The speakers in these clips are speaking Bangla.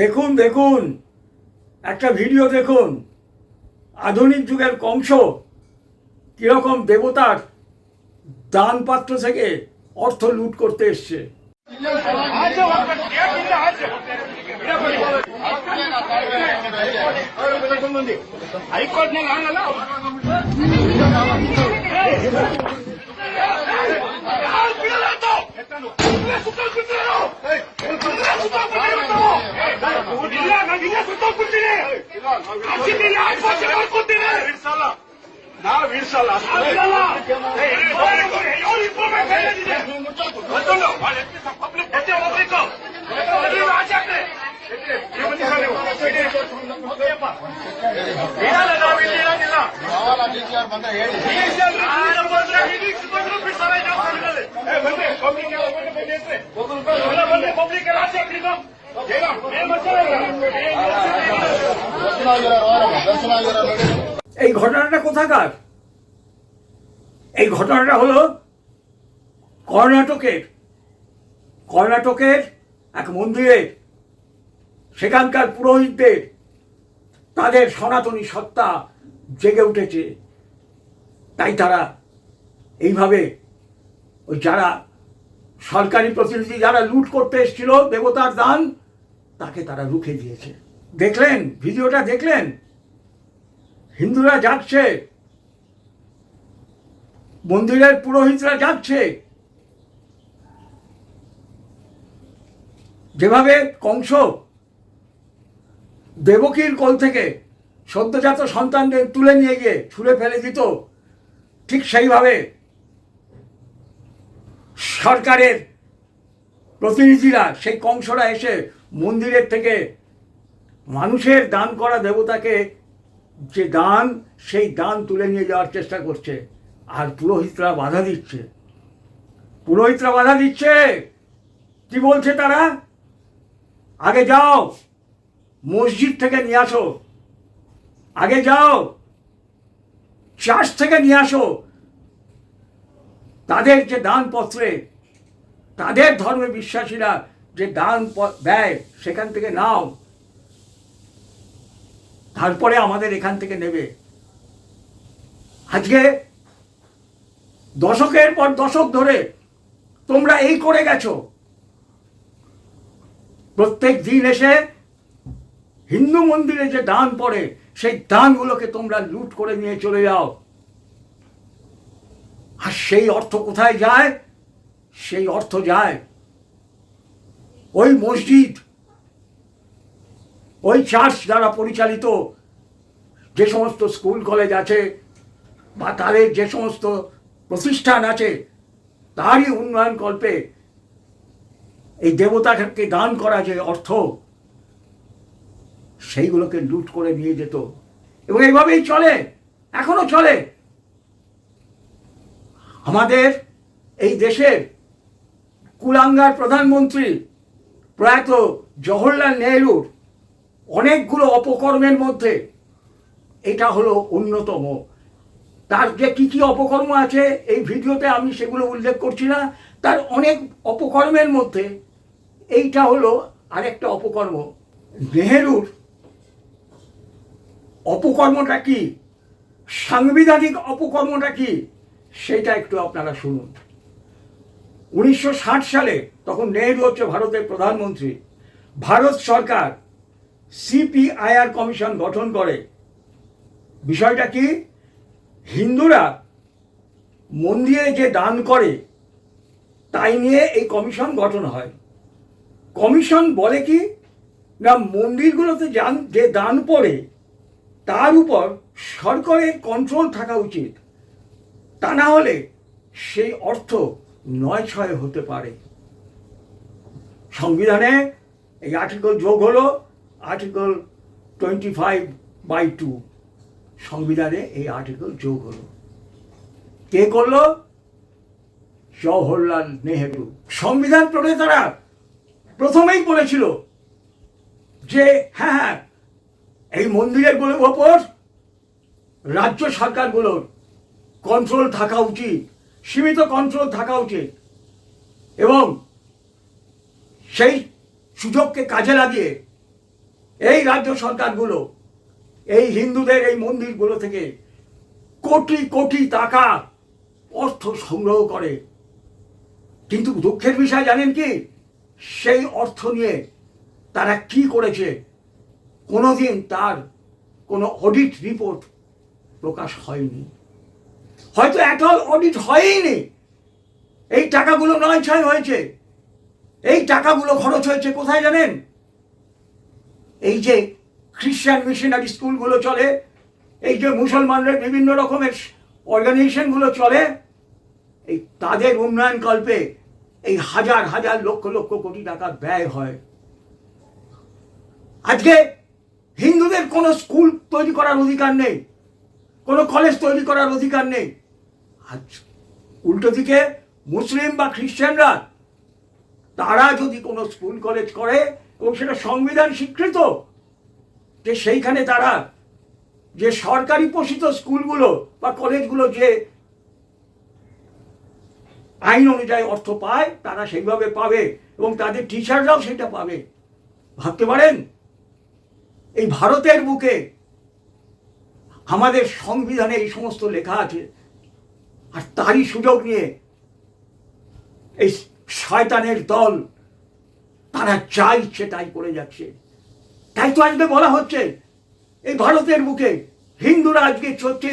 দেখুন দেখুন। একটা ভিডিও দেখুন। আধুনিক যুগের কংস, কীরকম দেবতার দান পাত্র থেকে অর্থ লুট করতে এসছে। ಹೈಕೋರ್ಟ್ ನಲ್ಲಿ ಹಂಗಲ್ಲ ನಾವು ಇಡ್ಸಲ್ಲ ಪಬ್ಲಿಕ್ ಬಟ್ಟೆ ಹೋಗ್ಬೇಕು ಆಚೆ ಹಾಕ್ರಿ ಇರಲ್ಲ ನಾವು ಇಲ್ಲಿ ಇರೋದಿಲ್ಲ ಕಾವಾಲ ಡಿಸಿಆರ್ ಬಂದ್ರೆ ಹೇಳಿ ದರ್ಶನ ಆಗಿರೋ ದರ್ಶನ ಆಗಿರೋ ನೋಡಿ এই ঘটনাটা কোথাকার? এই ঘটনাটা হলো কর্ণাটকের কর্ণাটকের এক মন্দিরে সেখানকার পুরোহিতদের তাদের সনাতনী সত্তা জেগে উঠেছে। তাই তারা এইভাবে ওই যারা সরকারি প্রতিনিধি যারা লুট করতে এসেছিল, দেবতার দান, তাকে তারা রুখে দিয়েছে। দেখলেন, ভিডিওটা দেখলেন? হিন্দুরা যাচ্ছে মন্দিরের পুরোহিতরা যাচ্ছে যেভাবে কংস দেবকীর কোল থেকে সদ্যজাত সন্তানদের তুলে নিয়ে গিয়ে ছুঁড়ে ফেলে দিত, ঠিক সেইভাবে সরকারের প্রতিনিধিরা, সেই কংসরা এসে মন্দিরের থেকে মানুষের দান করা দেবতাকে যে দান, সেই দান তুলে নিয়ে যাওয়ার চেষ্টা করছে। আর পুরোহিতরা বাধা দিচ্ছে। পুরোহিতরা বাধা দিচ্ছে। কি বলছে তারা? আগে যাও, মসজিদ থেকে নিয়ে আসো। আগে যাও চার্চ থেকে নিয়ে আসো। তাদের যে দানপত্রে, তাদের ধর্মে বিশ্বাসীরা যে দান দেয় সেখান থেকে নাও। তারপরে আমাদের এখান থেকে নেবে। আজকে দশকের পর দশক ধরে তোমরা এই করে গেছো। প্রত্যেক দিন এসে হিন্দু মন্দিরে যে দান পড়ে, সেই দানগুলোকে তোমরা লুট করে নিয়ে চলে যাও। আর সেই অর্থ কোথায় যায়? সেই অর্থ যায় ওই মসজিদ ওই চার্চ দ্বারা পরিচালিত যে সমস্ত স্কুল, কলেজ আছে বা তাদের যে সমস্ত প্রতিষ্ঠান আছে, তারই উন্নয়ন কল্পে এই দেবতাকে দান করা যে অর্থ, সেইগুলোকে লুট করে নিয়ে যেত। এবং এইভাবেই চলে, এখনও চলে। আমাদের এই দেশের কুলাঙ্গার প্রধানমন্ত্রী প্রয়াত জওহরলাল নেহরুর অনেকগুলো অপকর্মের মধ্যে। এটা হলো অন্যতম। তার যে কী কী অপকর্ম আছে, এই ভিডিওতে আমি সেগুলো উল্লেখ করছি না। তার অনেক অপকর্মের মধ্যে এইটা হলো আরেকটা অপকর্ম। নেহেরুর অপকর্মটা কি? সাংবিধানিক অপকর্মটা কি? সেটা একটু আপনারা শুনুন। উনিশশো ষাট সালে তখন নেহেরু হচ্ছে ভারতের প্রধানমন্ত্রী। ভারত সরকার সিপিআইআর কমিশন গঠন করে। বিষয়টা কি? হিন্দুরা মন্দিরে যে দান করে, তাই নিয়ে এই কমিশন গঠন হয়। কমিশন বলে কি? না, মন্দিরগুলোতে যান, যে দান পড়ে, তার উপর সরকারের কন্ট্রোল থাকা উচিত। তা না হলে সেই অর্থ নয় ছয় হতে পারে। সংবিধানে এই আর্টিকেল যোগ হলো article twenty five by two সংবিধানে এই আর্টিকেল যোগ হলো। কে করল? জওহরলাল নেহেরু। সংবিধান প্রণেতারা প্রথমেই বলেছিল যে হ্যাঁ হ্যাঁ এই মন্দিরের ওপর রাজ্য সরকারগুলোর কন্ট্রোল থাকা উচিত, সীমিত কন্ট্রোল থাকা উচিত এবং সেই সুযোগকে কাজে লাগিয়ে এই রাজ্য সরকারগুলো, এই হিন্দুদের এই মন্দিরগুলো থেকে কোটি কোটি টাকা অর্থ সংগ্রহ করে। কিন্তু দুঃখের বিষয় জানেন কি? সেই অর্থ নিয়ে তারা কি করেছে? কোনোদিন তার কোনো অডিট রিপোর্ট প্রকাশ হয়নি। হয়তো এটল অডিট হয়ইনি। এই টাকাগুলো নয় ছয় হয়েছে। এই টাকাগুলো খরচ হয়েছে কোথায় জানেন? এই যে খ্রিস্টান মিশনারি স্কুলগুলো চলে, এই যে মুসলমানদের বিভিন্ন রকমের অর্গানাইজেশনগুলো চলে, এই তাদের উন্নয়ন কল্পে এই হাজার হাজার লক্ষ লক্ষ কোটি টাকা ব্যয় হয়। আজকে হিন্দুদের কোনো স্কুল তৈরি করার অধিকার নেই, কোনো কলেজ তৈরি করার অধিকার নেই। আজ উল্টো দিকে মুসলিম বা খ্রিস্টানরা, তারা যদি কোনো স্কুল কলেজ করে এবং সেটা সংবিধান স্বীকৃত যে সেইখানে তারা যে সরকারি পোষিত স্কুলগুলো বা কলেজগুলো যে আইন অনুযায়ী অর্থ পায়, তারা সেইভাবে পাবে এবং তাদের টিচাররাও সেটা পাবে। ভাবতে পারেন? এই ভারতের বুকে আমাদের সংবিধানে এই সমস্ত লেখা আছে, আর তারই সুযোগ নিয়ে এই শয়তানের দল তারা যা ইচ্ছে তাই করে যাচ্ছে। তাই তো আজকে বলা হচ্ছে, এই ভারতের বুকে হিন্দুরা আজকে হচ্ছে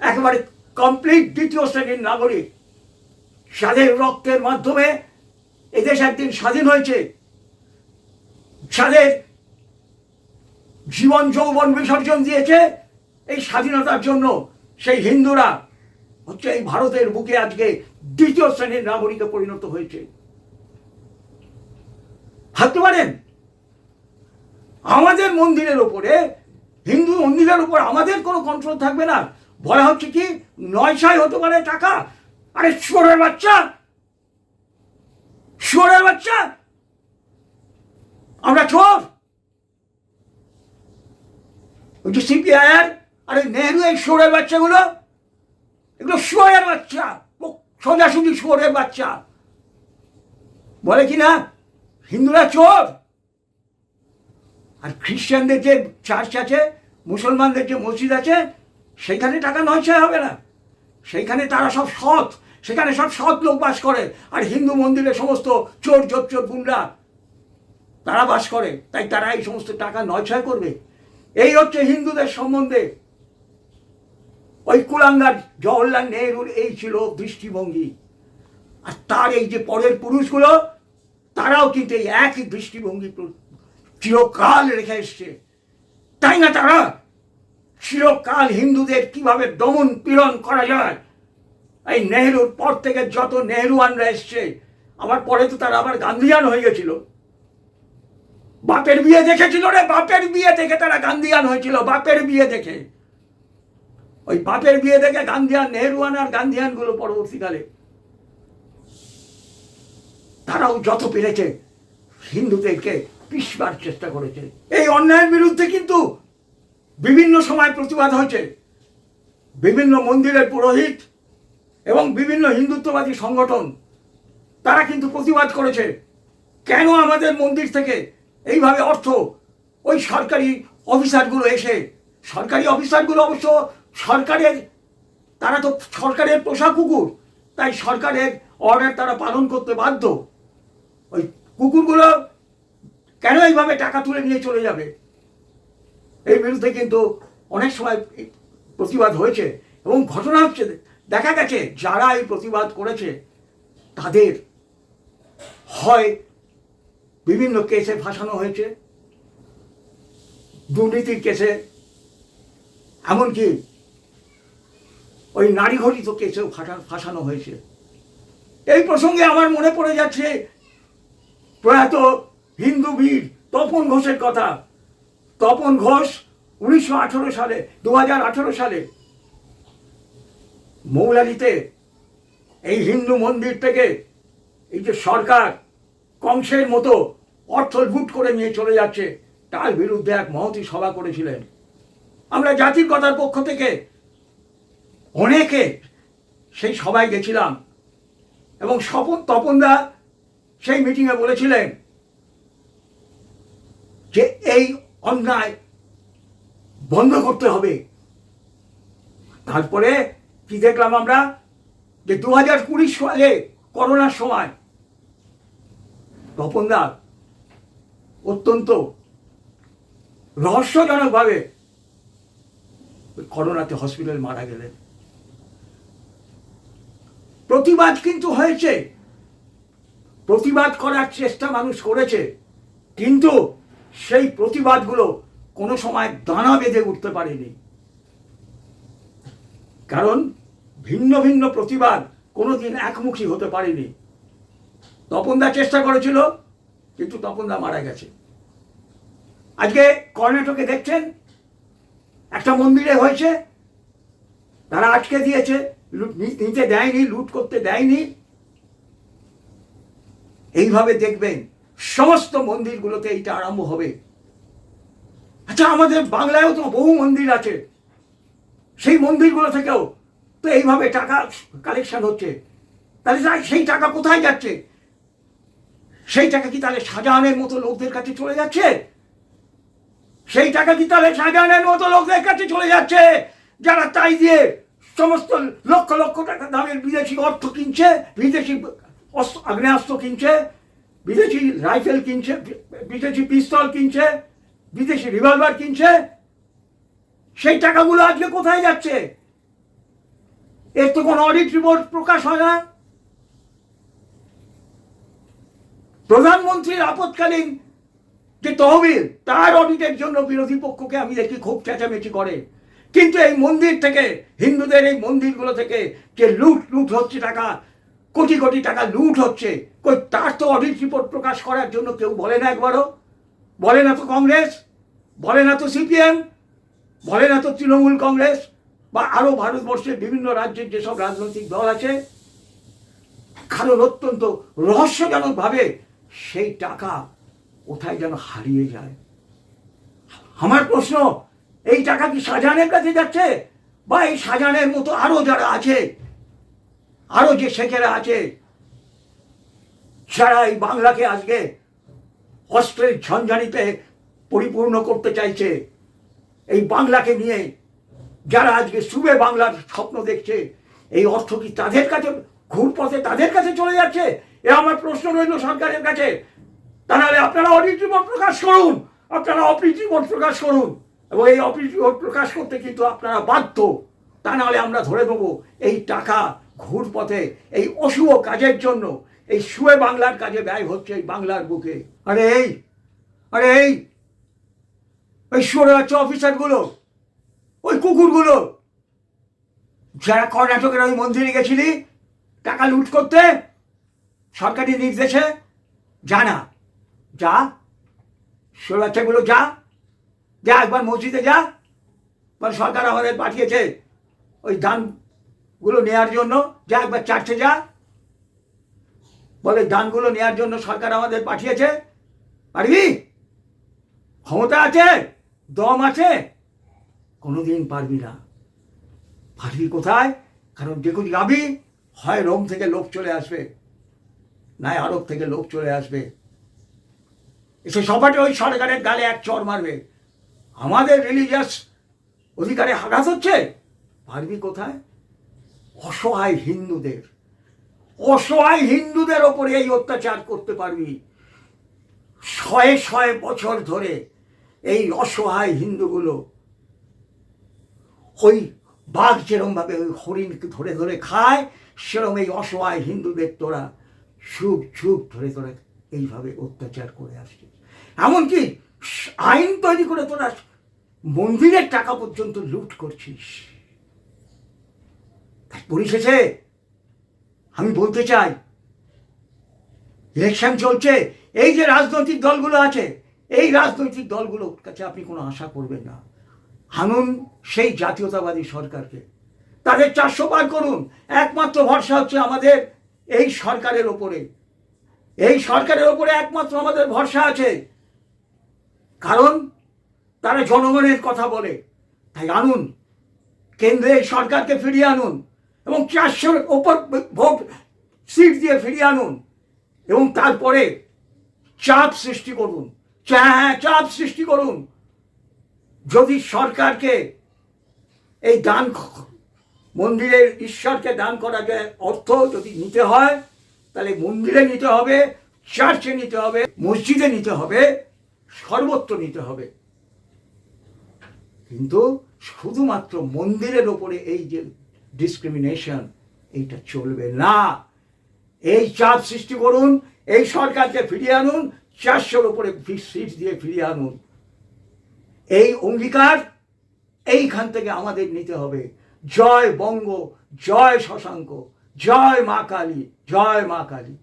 একেবারে কমপ্লিট দ্বিতীয় শ্রেণির নাগরিক। যাদের রক্তের মাধ্যমে এদেশ একদিন স্বাধীন হয়েছে। যাদের জীবন যৌবন বিসর্জন দিয়েছে এই স্বাধীনতার জন্য। সেই হিন্দুরা হচ্ছে এই ভারতের বুকে আজকে দ্বিতীয় শ্রেণির নাগরিকে পরিণত হয়েছে। ভাবতে পারেন? আমাদের মন্দিরের ওপরে, হিন্দু মন্দিরের উপর আমাদের কোনো কন্ট্রোল থাকবে না। বলা হচ্ছে কি নয় ছয় হতে পারে টাকা। আরে শুয়োরের বাচ্চা! শুয়োরের বাচ্চা! আমরা চোর! ওই যে সিপিআইআর আর ওই নেহরু এই শুয়োরের বাচ্চাগুলো? এগুলো শুয়োরের বাচ্চা। সোজাসুজি শুয়োরের বাচ্চা। বলে কি না? হিন্দুরা চোর। আর খ্রিস্টানদের যে চার্চ আছে, মুসলমানদের যে মসজিদ আছে সেখানে টাকা নয়ছয় হবে না। সেইখানে তারা সব সৎ, সেখানে সব সৎ লোক বাস করে। আর হিন্দু মন্দিরে সমস্ত চোর চোর চোর গুন্ডা তারা বাস করে। তাই তারা এই সমস্ত টাকা নয় ছয় করবে। এই হচ্ছে হিন্দুদের সম্বন্ধে। ওই কুলাঙ্গার, জওহরলাল নেহরুর এই ছিল দৃষ্টিভঙ্গি। আর তার এই যে পরের পুরুষগুলো তারাও কিন্তু এই একই দৃষ্টিভঙ্গি চিরকাল রেখে এসছে। তাই না তারা? চিরকাল হিন্দুদের কীভাবে দমন পীড়ন করা যায়? এই নেহরুর পর থেকে যত নেহরুয়ানরা এসছে, আমার পরে তো তারা আবার গান্ধীয়ান হয়ে গেছিল। বাপের বিয়ে দেখেছিল রে, বাপের বিয়ে দেখে তারা গান্ধীয়ান হয়েছিল, বাপের বিয়ে দেখে। ওই বাপের বিয়ে দেখে গান্ধীয়ান, নেহরুয়ান আর গান্ধীয়ানগুলো পরবর্তীকালে। তারাও যত পেরেছে, হিন্দুদেরকে পিসবার চেষ্টা করেছে। এই অন্যায়ের বিরুদ্ধে কিন্তু বিভিন্ন সময় প্রতিবাদ হয়েছে। বিভিন্ন মন্দিরের পুরোহিত এবং বিভিন্ন হিন্দুত্ববাদী সংগঠন, তারা কিন্তু প্রতিবাদ করেছে, কেন আমাদের মন্দির থেকে এইভাবে অর্থ ওই সরকারি অফিসারগুলো এসে, সরকারি অফিসারগুলো অবশ্য সরকারের, তারা তো সরকারের পোষা কুকুর, তাই সরকারের অর্ডার তারা পালন করতে বাধ্য। ওই কুকুরগুলো কেন এইভাবে টাকা তুলে নিয়ে চলে যাবে? এর বিরুদ্ধে কিন্তু অনেক সময় এই প্রতিবাদ হয়েছে এবং ঘটনা হচ্ছে, দেখা গেছে যারা এই প্রতিবাদ করেছে, তাদের হয় বিভিন্ন কেসে ফাঁসানো হয়েছে, দুর্নীতির কেসে, এমনকি ওই নারী ঘটিত কেসেও ফাঁসা- ফাঁসানো হয়েছে। এই প্রসঙ্গে আমার মনে পড়ে যাচ্ছে প্রয়াত হিন্দু বীর তপন ঘোষের কথা। তপন ঘোষ উনিশশো আঠেরো সালে দু হাজার আঠেরো সালে মৌলালিতে এই হিন্দু মন্দির থেকে এই যে সরকার কংসের মতো অর্থ লুট করে নিয়ে চলে যাচ্ছে, তার বিরুদ্ধে এক মহতি সভা করেছিলেন। আমরা জাতির কথার পক্ষ থেকে অনেকে সেই সভায় গেছিলাম এবং স্বপন, তপনদা সেই মিটিংয়ে বলেছিলেন যে এই অন্যায় বন্ধ করতে হবে। তারপরে কি দেখলাম আমরা? যে দু হাজার কুড়ি সালে করোনার সময় তপনদা অত্যন্ত রহস্যজনকভাবে করোনাতে হসপিটাল মারা গেলেন। প্রতিবাদ কিন্তু হয়েছে। প্রতিবাদ করার চেষ্টা মানুষ করেছে, কিন্তু সেই প্রতিবাদগুলো কোনো সময় দানা বেঁধে উঠতে পারেনি। কারণ ভিন্ন ভিন্ন প্রতিবাদ কোনোদিন একমুখী হতে পারেনি। তপনদা চেষ্টা করেছিল, কিন্তু তপনদা মারা গেছে। আজকে কর্ণাটকে দেখছেন, একটা মন্দিরে হয়েছে, তারা আটকে দিয়েছে, লুট- নিতে দেয়নি, লুট করতে দেয়নি। এইভাবে দেখবেন সমস্ত মন্দিরগুলোতে এইটা আরম্ভ হবে। আচ্ছা আমাদের বাংলায়ও তো বহু মন্দির আছে। সেই মন্দিরগুলো থেকেও তো এইভাবে টাকা কালেকশন হচ্ছে। তাহলে সেই টাকা কোথায় যাচ্ছে? সেই টাকা কি তাহলে শাহজাহানের মতো লোকদের কাছে চলে যাচ্ছে? সেই টাকা কি তাহলে শাহজাহানের মতো লোকদের কাছে চলে যাচ্ছে? যারা তাই দিয়ে সমস্ত লক্ষ লক্ষ টাকা দামের বিদেশি অর্থ কিনছে, বিদেশি অস্ত্র, আগ্নেয়াস্ত্র কিনছে, বিদেশি রাইফেল কিনছে বিদেশি পিস্তল কিনছে, বিদেশি রিভলভার কিনছে। সেই টাকাগুলো আজকে কোথায় যাচ্ছে? এর তো কোনো অডিট রিপোর্ট প্রকাশ হয় না। প্রধানমন্ত্রীর আপৎকালীন যে তহবিল, তার অডিটের জন্য বিরোধী পক্ষকে আমি দেখি খুব চেঁচামেচি করে। কিন্তু এই মন্দির থেকে, হিন্দুদের এই মন্দিরগুলো থেকে যে লুট লুট হচ্ছে টাকা কোটি কোটি টাকা লুট হচ্ছে। কই, তার তো অডিট রিপোর্ট প্রকাশ করার জন্য কেউ বলে না একবারও? বলে না তো কংগ্রেস? বলে না তো সিপিএম? বলে না তো তৃণমূল কংগ্রেস? বা আরও ভারতবর্ষের বিভিন্ন রাজ্যের যেসব রাজনৈতিক দল আছে, কারণ অত্যন্ত রহস্যজনকভাবে সেই টাকা কোথায় যেন হারিয়ে যায়। আমার প্রশ্ন, এই টাকা কি শাহজাহানের কাছে যাচ্ছে? বা এই শাহজাহানের মতো আরও যারা আছে আরও যে শেখেরা আছে যারা এই বাংলাকে আজকে অস্ত্রের ঝঞ্ঝানিতে পরিপূর্ণ করতে চাইছে, এই বাংলাকে নিয়ে যারা আজকে সুবে বাংলার স্বপ্ন দেখছে, এই অর্থ কি তাদের কাছে, ঘুরপথে তাদের কাছে চলে যাচ্ছে? এ আমার প্রশ্ন রইল সরকারের কাছে। তা নাহলে আপনারা রিপোর্ট প্রকাশ করুন, আপনারা রিপোর্ট প্রকাশ করুন। এবং এই রিপোর্ট প্রকাশ করতে কিন্তু আপনারা বাধ্য। তা নাহলে আমরা ধরে দেবো এই টাকা ঘুরপথে এই অশুভ কাজের জন্য, এই শুয়ে বাংলার কাজে ব্যয় হচ্ছে এই বাংলার বুকে। আরে এই আরে এই, ওই শুয়ে বাচ্চা অফিসারগুলো, ওই কুকুরগুলো, যারা কর্ণাটকের ওই মন্দিরে গেছিলি, টাকা লুট করতে, সরকারি নির্দেশে, যা না, যা শুয়ে বাচ্চাগুলো যা যা একবার মসজিদে যা সরকার আমাদের পাঠিয়েছে, ওই দানগুলো নেয়ার জন্য যা একবার চার্চে যা বলে দানগুলো নেয়ার জন্য সরকার আমাদের পাঠিয়েছে। পারবি? ক্ষমতা আছে? দম আছে? কোনোদিন পারবি না। পারবি কোথায়? কারণ যখন যাবি হয় রোম থেকে লোক চলে আসবে নয় আরব থেকে লোক চলে আসবে। এসে সবাটি ওই সরকারের গালে এক চর মারবে। আমাদের রিলিজিয়াস অধিকারে আঘাত হচ্ছে? পারবি কোথায়? অসহায় হিন্দুদের অসহায় হিন্দুদের ওপরে এই অত্যাচার করতে পারবি। শয়ে শয়ে বছর ধরে এই অসহায় হিন্দুগুলো ওই বাঘ যেরমভাবে ওই হরিণকে ধরে ধরে খায়, সেরম এই অসহায় হিন্দুদের তোরা সুখ সুখ ধরে তোরা এইভাবে অত্যাচার করে আসছিস এমনকি আইন তৈরি করে তোরা মন্দিরের টাকা পর্যন্ত লুট করছিস। পরিশেষে আমি বলতে চাই, ইলেকশন চলছে, এই যে রাজনৈতিক দলগুলো আছে, এই রাজনৈতিক দলগুলোর কাছে আপনি কোনো আশা করবেন না। হানুন সেই জাতীয়তাবাদী সরকারকে। তাদের চারশো পার করুন, একমাত্র ভরসা হচ্ছে আমাদের এই সরকারের ওপরে। এই সরকারের ওপরে একমাত্র আমাদের ভরসা আছে। কারণ তারা জনগণের কথা বলে। তাই আনুন, কেন্দ্রে সরকারকে ফিরিয়ে আনুন। এবং চারশোর ওপর ভোট সিট দিয়ে ফিরিয়ে আনুন এবং তারপরে চাপ সৃষ্টি করুন। চা- চাপ সৃষ্টি করুন। যদি সরকারকে এই দান মন্দিরের ঈশ্বরকে দান করা যায়, অর্থ যদি নিতে হয়, তাহলে মন্দিরে নিতে হবে, চার্চে নিতে হবে, মসজিদে নিতে হবে, সর্বত্র নিতে হবে। কিন্তু শুধুমাত্র মন্দিরের ওপরে এই যে ডিসক্রিমিনেশন এইটা চলবে না। এই চাপ সৃষ্টি করুন, এই সরকারকে ফিরিয়ে আনুন, চারশোর উপরে সিট দিয়ে ফিরিয়ে আনুন। এই অঙ্গীকার এইখান থেকে আমাদের নিতে হবে। জয় বঙ্গ, জয় শশাঙ্ক, জয় মা কালী, জয় মা কালী।